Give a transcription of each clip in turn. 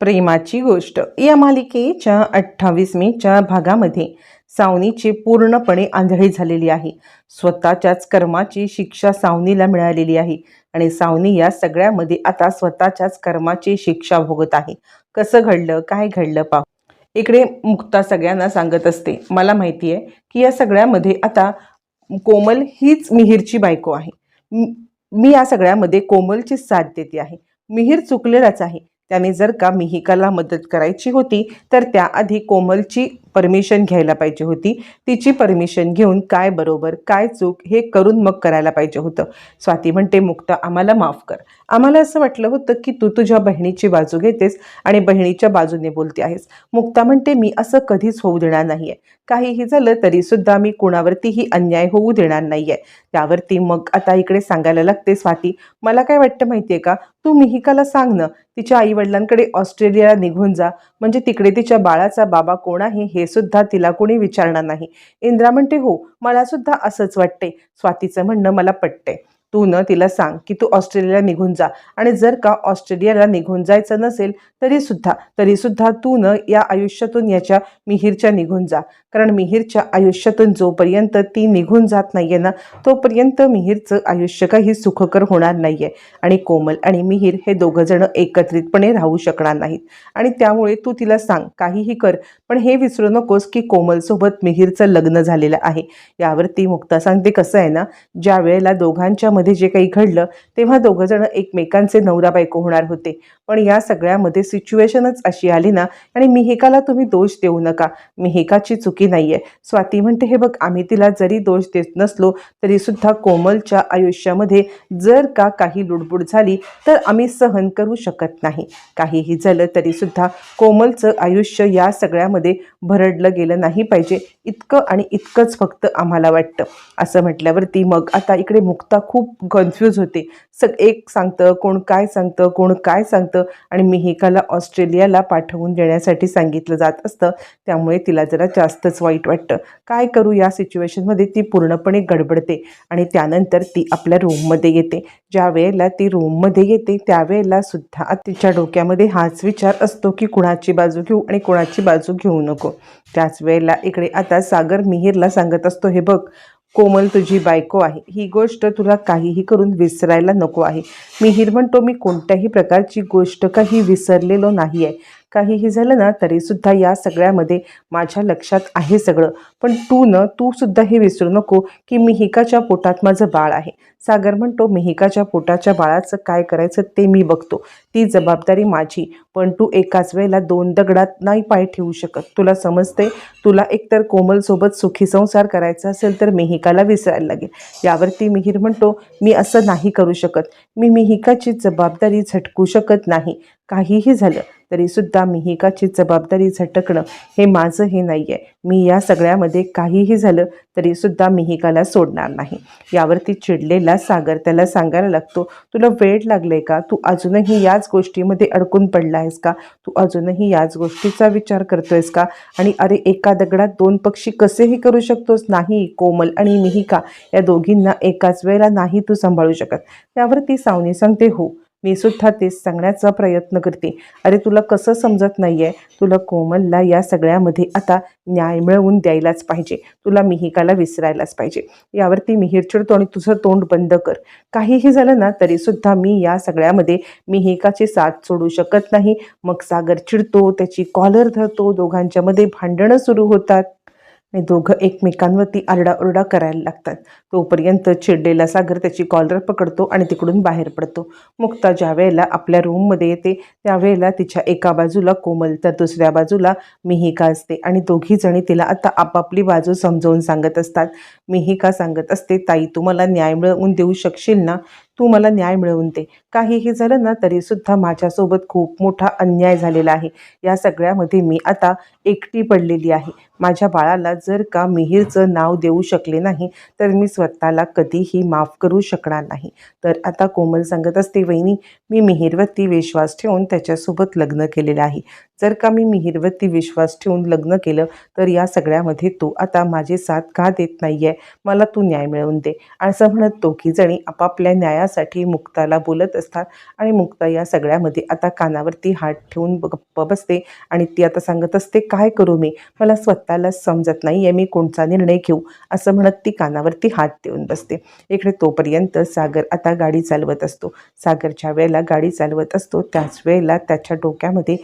प्रेमाची गोष्ट. या मालिकेच्या अठ्ठावीस मेच्या भागामध्ये सावनीची पूर्णपणे आंधळी झालेली आहे. स्वतःच्याच कर्माची शिक्षा सावनीला मिळालेली आहे आणि सावनी या सगळ्यामध्ये आता स्वतःच्याच कर्माची शिक्षा भोगत आहे. कसं घडलं? काय घडलं पाहू. इकडे मुक्ता सगळ्यांना सांगत असते मला माहिती आहे की या सगळ्यामध्ये आता कोमल हीच मिहीरची बायको आहे. मी- मी या सगळ्यामध्ये कोमलची साथ देते आहे. मिहीर चुकलेलाच आहे. त्याने जर का मिहिकाला मदत करायची होती तर त्याआधी कोमलची परमिशन घ्यायला पाहिजे होती. तिची परमिशन घेऊन काय बरोबर काय चूक हे करून मग करायला पाहिजे होतं. स्वाती म्हणते मुक्ता आम्हाला माफ कर. आम्हाला असं वाटलं होतं की तू तुझ्या बहिणीची बाजू घेतेस आणि बहिणीच्या बाजूने बोलते आहेस. मुक्ता म्हणते मी असं कधीच होऊ देणार नाही आहे काहीही झालं तरी सुद्धा मी कुणावरतीही अन्याय होऊ देणार नाही आहे त्यावरती मग आता इकडे सांगायला लागते स्वाती मला काय वाटतं माहिती आहे का? तू मिहिकाला सांग ना. तिच्या आईवडिलांकडे ऑस्ट्रेलियाला निघून जा. म्हणजे तिकडे तिच्या बाळाचा बाबा कोण आहे हे सुद्धा तिला कोणी विचारणार नाही. इंद्रा म्हणते हो मला सुद्धा असंच वाटते. स्वातीचं म्हणणं मला पटते तू न तिला सांग की तू ऑस्ट्रेलियाला निघून जा. आणि जर का ऑस्ट्रेलियाला निघून जायचं नसेल तरी सुद्धा तरी सुद्धा तू न या आयुष्यातून याच्या मिहीरच्या निघून जा. कारण मिहीरच्या आयुष्यातून जोपर्यंत ती निघून जात नाहीये ना तोपर्यंत मिहीरचं आयुष्य काही सुखकर होणार नाहीये. आणि कोमल आणि मिहीर हे दोघं जण एकत्रितपणे राहू शकणार नाहीत. आणि त्यामुळे तू तिला सांग काहीही कर पण हे विसरू नकोस की कोमलसोबत मिहीरचं लग्न झालेलं आहे. यावरती मुक्ता सांगते कसं आहे ना ज्या वेळेला दोघांच्या मध्ये जे काही घडलं तेव्हा दोघं जण एकमेकांचे नवरा बायको होणार होते. पण या सगळ्यामध्ये सिच्युएशनच अशी आली ना आणि मिहिकाला तुम्ही दोष देऊ नका. मिहिकाची चुकी नाही आहे स्वाती म्हणते हे बघ आम्ही तिला जरी दोष देत नसलो तरी सुद्धा कोमलच्या आयुष्यामध्ये जर का काही लुडबुड झाली तर आम्ही सहन करू शकत नाही. काहीही झालं तरी सुद्धा कोमलचं आयुष्य या सगळ्यामध्ये भरडलं गेलं नाही पाहिजे. इतकं आणि इतकंच फक्त आम्हाला वाटतं. असं म्हटल्यावरती मग आता इकडे मुक्ता खूप कन्फ्यूज होते. सग एक सांगतं कोण काय सांगतं कोण काय सांगतं आणि मिहिकाला ऑस्ट्रेलियाला पाठवून देण्यासाठी सांगितलं जात असतं. त्यामुळे तिला जरा जास्तच वाईट वाटतं. काय करू या सिच्युएशनमध्ये ती पूर्णपणे गडबडते आणि त्यानंतर ती आपल्या रूममध्ये येते. ज्या वेळेला ती रूममध्ये येते त्यावेळेला सुद्धा तिच्या डोक्यामध्ये हाच विचार असतो की कुणाची बाजू घेऊ आणि कुणाची बाजू घेऊ नको. त्याच वेळेला इकडे आता सागर मिहीरला सांगत असतो हे बघ कोमल तुझी बायको आहे. ही गोष्ट तुला काहीही करून विसरायला नको आहे. मिहीर म्हणतो मी कोणत्याही प्रकारची गोष्ट काही विसरलेलो नाही आहे काहीही झालं ना तरीसुद्धा या सगळ्यामध्ये माझ्या लक्षात आहे सगळं. पण तू न तू सुद्धा हे विसरू नको की मिहिकाच्या पोटात माझं बाळ आहे. सागर म्हणतो मिहिकाच्या पोटाच्या बाळाचं काय करायचं ते मी बघतो. ती जबाबदारी माझी. पण तू एकाच वेळेला दोन दगडात नाही पाय ठेवू शकत. तुला समजते तुला एकतर कोमलसोबत सुखी संसार करायचा असेल तर मिहिकाला विसरायला लागेल. यावरती मिहीर म्हणतो मी असं नाही करू शकत. मी मिहिकाची जबाबदारी झटकू शकत नाही. काहीही झालं तरीसुद्धा मिहिकाची जबाबदारी झटकणं हे माझं हे नाही आहे मी या सगळ्यामध्ये काहीही झालं तरीसुद्धा मिहिकाला सोडणार नाही. यावरती चिडलेला सागर त्याला सांगायला लागतो तुला वेळ लागले का? तू अजूनही याच गोष्टीमध्ये अडकून पडला आहेस का? तू अजूनही याच गोष्टीचा विचार करतोयस का? आणि अरे एका दगडात दोन पक्षी कसेही करू शकतोस? नाही कोमल आणि मिहिका या दोघींना एकाच वेळेला नाही तू सांभाळू शकत. त्यावरती सावनी सांगते हो मी सुद्धा तेच सांगण्याचा प्रयत्न करते. अरे तुला कसं समजत नाही आहे तुला कोमलला या सगळ्यामध्ये आता न्याय मिळवून द्यायलाच पाहिजे. तुला मिहिकाला विसरायलाच पाहिजे. यावरती मिहीर चिडतो आणि तुझं तोंड बंद कर. काहीही झालं ना तरीसुद्धा मी या सगळ्यामध्ये मिहिकाची साथ सोडू शकत नाही. मग सागर चिडतो त्याची कॉलर धरतो दोघांच्यामध्ये भांडणं सुरू होतात. आणि दोघं एकमेकांवरती आरडाओरडा करायला लागतात. तोपर्यंत चिडलेला सागर त्याची कॉलर पकडतो आणि तिकडून बाहेर पडतो. मुक्ता ज्या वेळेला आपल्या रूममध्ये येते त्यावेळेला तिच्या एका बाजूला कोमल तर दुसऱ्या बाजूला मिहिका असते आणि दोघी जणी तिला आता आपापली बाजू समजावून सांगत असतात. मिहिका सांगत असते ताई तू मला न्याय मिळवून देऊ शकशील ना? तू मला न्याय मिळवून दे. काहीही झालं ना तरीसुद्धा माझ्यासोबत खूप मोठा अन्याय झालेला आहे. या सगळ्यामध्ये मी आता एकटी पडलेली आहे. माझ्या बाळाला जर का मिहीरचं नाव देऊ शकले नाही तर मी स्वतःला कधीही माफ करू शकणार नाही. तर आता कोमल सांगत असते वहिनी मी मिहीरवरती विश्वास ठेवून त्याच्यासोबत लग्न केलेलं आहे. जर का मी मिहीरवरती विश्वास ठेवून लग्न केलं तर या सगळ्यामध्ये तू आता माझे साथ का देत नाही आहे मला तू न्याय मिळवून दे. असं म्हणत दोघी जणी आपापल्या न्यायासाठी मुक्ताला बोलत असतात आणि मुक्ता या सगळ्यामध्ये आता कानावरती हात ठेवून गप्प बसते आणि ती आता सांगत असते काय करू मी? मला स्वतःला समजत नाही आहे मी कोणता निर्णय घेऊ? असं म्हणत ती कानावरती हात देऊन बसते. इकडे तोपर्यंत सागर आता गाडी चालवत असतो. सागरच्या वेळेला गाडी चालवत असतो. त्याच वेळेला त्याच्या डोक्यामध्ये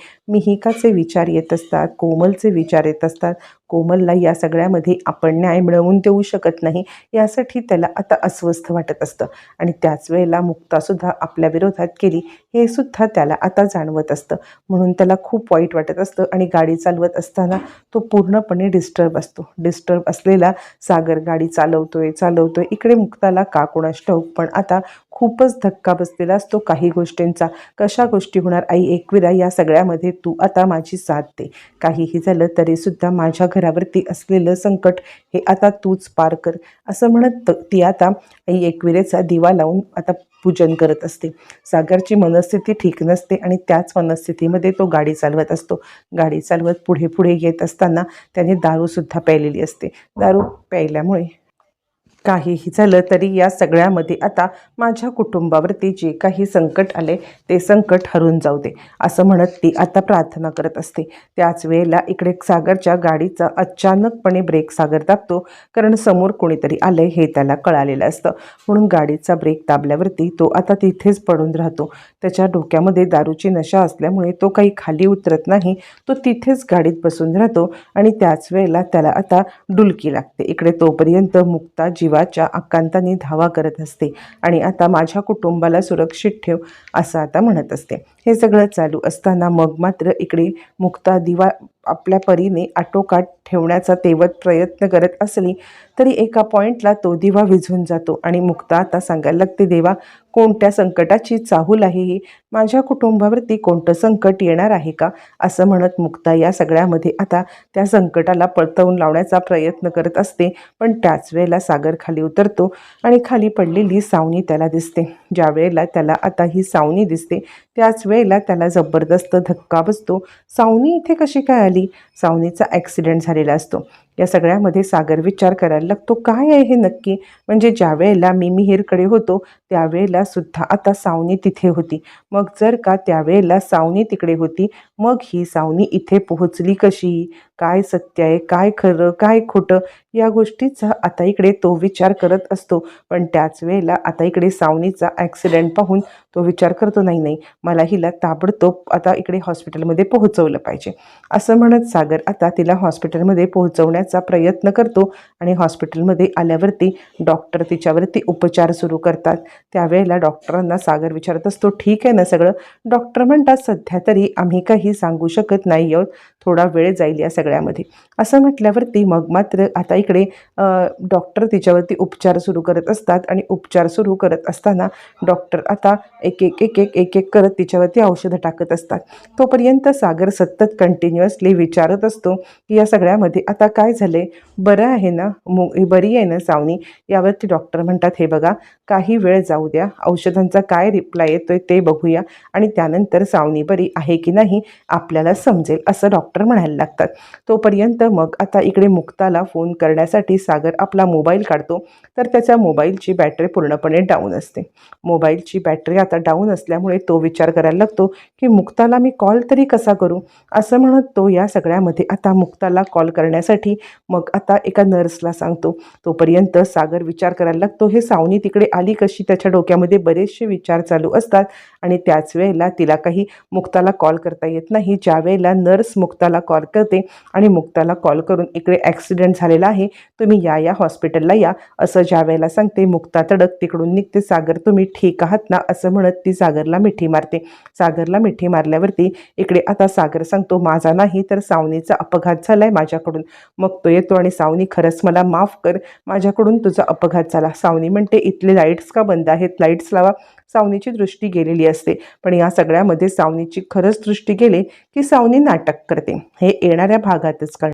मिहिकाचे विचार येत असतात कोमलचे विचार येत असतात. कोमलला या सगळ्यामध्ये आपण न्याय मिळवून देऊ शकत नाही यासाठी त्याला आता अस्वस्थ वाटत असतं. आणि त्याच वेळेला मुक्तासुद्धा आपल्या विरोधात केली हे सुद्धा त्याला आता जाणवत असतं. म्हणून त्याला खूप वाईट वाटत असतं आणि गाडी चालवत असताना तो पूर्णपणे डिस्टर्ब असतो. डिस्टर्ब असलेला सागर गाडी चालवतोय चालवतोय. इकडे मुक्ताला का कोणास ठाऊक पण आता खूपच धक्का बसलेला असतो काही गोष्टींचा. कशा गोष्टी होणार? आई एकविरा या सगळ्यामध्ये तू आता माझी साथ दे. काहीही झालं तरीसुद्धा माझ्या घरावरती असलेलं संकट हे आता तूच पार कर. असं म्हणत ती आता आई एकविरेचा दिवा लावून आता पूजन करत असते. सागरची मनस्थिती ठीक नसते आणि त्याच मनस्थितीमध्ये तो गाडी चालवत असतो. गाडी चालवत पुढे पुढे येत असताना त्याने दारूसुद्धा प्यायलेली असते. दारू प्यायल्यामुळे काहीही झालं तरी या सगळ्यामध्ये आता माझ्या कुटुंबावरती जे काही संकट आले ते संकट हरून जाऊ दे असं म्हणत ती आता प्रार्थना करत असते. त्याच वेळेला इकडे सागरच्या गाडीचा अचानकपणे ब्रेक सागर दाबतो कारण समोर कोणीतरी आलंय हे त्याला कळालेलं असतं. म्हणून गाडीचा ब्रेक दाबल्यावरती तो आता तिथेच पडून राहतो. त्याच्या डोक्यामध्ये दारूची नशा असल्यामुळे तो काही खाली उतरत नाही तो तिथेच गाडीत बसून राहतो आणि त्याच वेळेला त्याला आता डुलकी लागते. इकडे तोपर्यंत मुक्ता जीव जीवाच्या आकांताने धावा करत असते. आणि आता माझ्या कुटुंबाला सुरक्षित ठेव असं आता म्हणत असते. हे सगळं चालू असताना मग मात्र इकडे मुक्ता दिवा आपल्या परीने आटोकाट ठेवण्याचा तेवत प्रयत्न करत असली तरी एका पॉईंटला तो दिवा विझून जातो आणि मुक्ता आता सांगायला लागते देवा कोणत्या संकटाची चाहूल आहे ही? माझ्या कुटुंबावरती कोणतं संकट येणार आहे का? असं म्हणत मुक्ता या सगळ्यामध्ये आता त्या संकटाला पळतवून लावण्याचा प्रयत्न करत असते पण त्याच वेळेला सागर खाली उतरतो आणि खाली पडलेली सावनी त्याला दिसते. ज्या वेळेला त्याला आता ही सावनी दिसते त्याच वेळेला त्याला जबरदस्त धक्का बसतो. सावनी इथे कशी काय आली? सावनीचा ॲक्सिडेंट झालेला असतो. या सगळ्यामध्ये सागर विचार करायला लागतो काय आहे हे नक्की? म्हणजे ज्या वेळेला मी मिहीरकडे होतो त्यावेळेला सुद्धा आता सावनी तिथे होती. मग जर का त्यावेळेला सावनी तिकडे होती मग ही सावनी इथे पोहोचली कशी? काय सत्य आहे? काय खरं? काय खोटं? या गोष्टीचा आता इकडे तो विचार करत असतो. पण त्याच वेळेला आता इकडे सावनीचा ॲक्सिडेंट पाहून तो विचार करतो नाही नाही मला हिला ताबडतोब आता इकडे हॉस्पिटलमध्ये पोहोचवलं पाहिजे. असं म्हणत सागर आता तिला हॉस्पिटलमध्ये करण्याचा प्रयत्न करतो आणि हॉस्पिटलमध्ये आल्यावरती डॉक्टर तिच्यावरती उपचार सुरू करतात. त्यावेळेला डॉक्टरांना सागर विचारत असतो ठीक आहे ना सगळं? डॉक्टर म्हणतात सध्या तरी आम्ही काही सांगू शकत नाही आहोत. थोडा वेळ जाईल या सगळ्यामध्ये. असं म्हटल्यावरती मग मात्र आता इकडे डॉक्टर तिच्यावरती उपचार सुरू करत असतात आणि उपचार सुरू करत असताना डॉक्टर आता एक एक एक एक एक एक करत तिच्यावरती औषधं टाकत असतात. तोपर्यंत सागर सतत कंटिन्युअसली विचारत असतो की या सगळ्यामध्ये आता काय झाले? बरं आहे ना? मु बरी आहे ना सावनी? यावरती डॉक्टर म्हणतात हे बघा काही वेळ जाऊ द्या. औषधांचा काय रिप्लाय येतोय ते बघूया. आणि त्यानंतर सावनी बरी आहे की नाही आपल्याला समजेल असं डॉक्टर म्हणायला लागतात. तोपर्यंत मग आता इकडे मुक्ताला फोन करण्यासाठी सागर आपला मोबाईल काढतो. तर त्याच्या मोबाईलची बॅटरी पूर्णपणे डाऊन असते. मोबाईलची बॅटरी आता डाऊन असल्यामुळे तो विचार करायला लागतो की मुक्ताला मी कॉल तरी कसा करू? असं म्हणत तो या सगळ्यामध्ये आता मुक्ताला कॉल करण्यासाठी मग आता एका नर्सला सांगतो तोपर्यंत सागर विचार करायला लागतो. हे सावनी तिकडे आली कशी? त्याच्या डोक्यामध्ये बरेचसे विचार चालू असतात आणि त्याच वेळेला तिला काही मुक्ताला कॉल करता येत नाही. ज्या वेळेला नर्स मुक्ताला कॉल करते आणि मुक्ताला कॉल करून इकडे ॲक्सिडेंट झालेला आहे तुम्ही या या हॉस्पिटलला या. असं ज्या वेळेला सांगते मुक्ता तडक तिकडून निघते. सागर तुम्ही ठीक आहात ना? असं म्हणत ती सागरला मिठी मारते. सागरला मिठी मारल्यावरती इकडे आता सागर सांगतो माझा नाही तर सावनीचा अपघात झालाय माझ्याकडून. मग तो येतो आणि सावनी खरंच मला माफ कर. माझ्याकडून तुझा अपघात झाला. सावनी म्हणते इथले लाईट्स का बंद आहेत? लाईट्स लावा. सावनीची दृष्टी गेलेली असते. पण या सगळ्यामध्ये सावनीची खरंच दृष्टी गेले की सावनी नाटक करते. हे येणाऱ्या भागातच कळणार